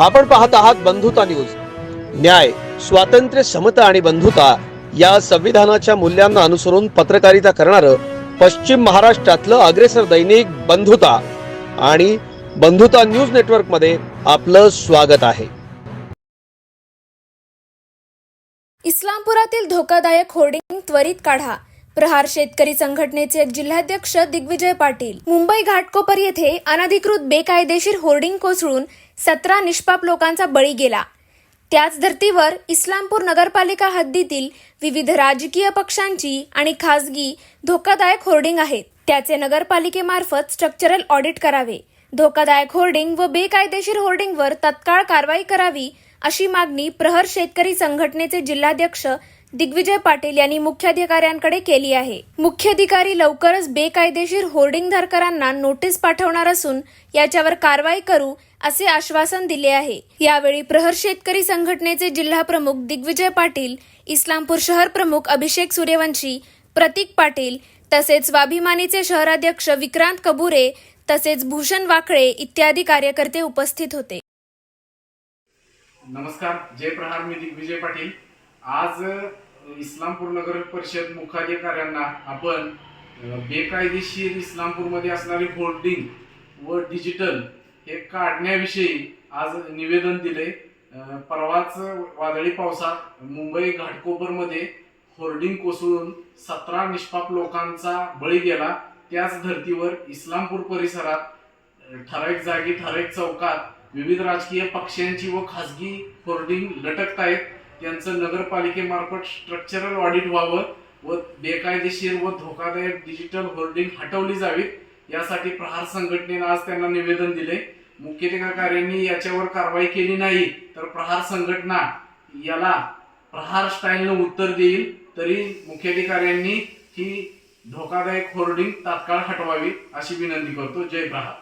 आपण पाहत आहात बंधुता न्यूज. न्याय स्वातंत्र्य समता आणि बंधुता या संविधानाच्या मूल्यांना अनुसरून पत्रकारिता करणारं पश्चिम महाराष्ट्रातलं अग्रेसर दैनिक बंधुता आणि बंधुता न्यूज नेटवर्कमध्ये आपलं स्वागत आहे. इस्लामपुरातील धोकादायक होर्डिंग त्वरित काढा. प्रहार शेतकरी संघटनेचे जिल्हाध्यक्ष दिग्विजय पाटील. मुंबई घाटकोपर येथे अनधिकृत बेकायदेशीर होर्डिंग कोसळून सतरा निष्पाप लोकांचा बळी गेला. त्याच धर्तीवर इस्लामपूर नगरपालिका हद्दीतील विविध राजकीय पक्षांची आणि खासगी धोकादायक होर्डिंग आहेत. त्याचे नगरपालिकेमार्फत स्ट्रक्चरल ऑडिट करावे. धोकादायक होर्डिंग व बेकायदेशीर होर्डिंगवर तत्काळ कारवाई करावी अशी मागणी प्रहर शेतकरी संघटनेचे जिल्हाध्यक्ष दिग्विजय पाटील यांनी मुख्याधिकाऱ्यांकडे केली आहे. मुख्याधिकारी लवकरच बेकायदेशीर होर्डिंगधारकांना नोटीस पाठवणार असून याच्यावर कारवाई करू असे आश्वासन दिले आहे. यावेळी प्रहर शेतकरी संघटनेचे जिल्हा प्रमुख दिग्विजय पाटील इस्लामपूर शहर प्रमुख अभिषेक सूर्यवंशी प्रतीक पाटील तसेच स्वाभिमानीचे शहराध्यक्ष विक्रांत कबुरे तसेच भूषण वाकळे इत्यादी कार्यकर्ते उपस्थित होते. नमस्कार. जय प्रहार मी दिग्विजय पाटील. आज इस्लामपूर नगर परिषद मुख्याधिकाऱ्यांना आपण बेकायदेशीर इस्लामपूरमध्ये असणारी होल्डिंग व डिजिटल हे काढण्याविषयी आज निवेदन दिले परवाच वादळी पावसात मुंबई घाटकोपरमध्ये होर्डिंग कोसळून सतरा निष्पाप लोकांचा बळी गेला. त्याच धर्तीवर इस्लामपूर परिसरात ठराविक जागी ठराविक चौकात विविध राजकीय पक्षांची व खासगी होर्डिंग लटकतायत. आहेत त्यांचं नगरपालिकेमार्फत स्ट्रक्चरल ऑडिट व्हावं व बेकायदेशीर व धोकादायक डिजिटल होर्डिंग हटवली जावीत यासाठी प्रहार संघटनेनं आज त्यांना निवेदन दिले मुख्याधिकाऱ्यांनी याच्यावर कारवाई केली नाही तर प्रहार संघटना याला प्रहार स्टाईलनं उत्तर देईल तरी मुख्याधिकाऱ्यांनी ही धोकादायक होर्डिंग तात्काळ हटवावी अशी विनंती करतो. जय प्रहार.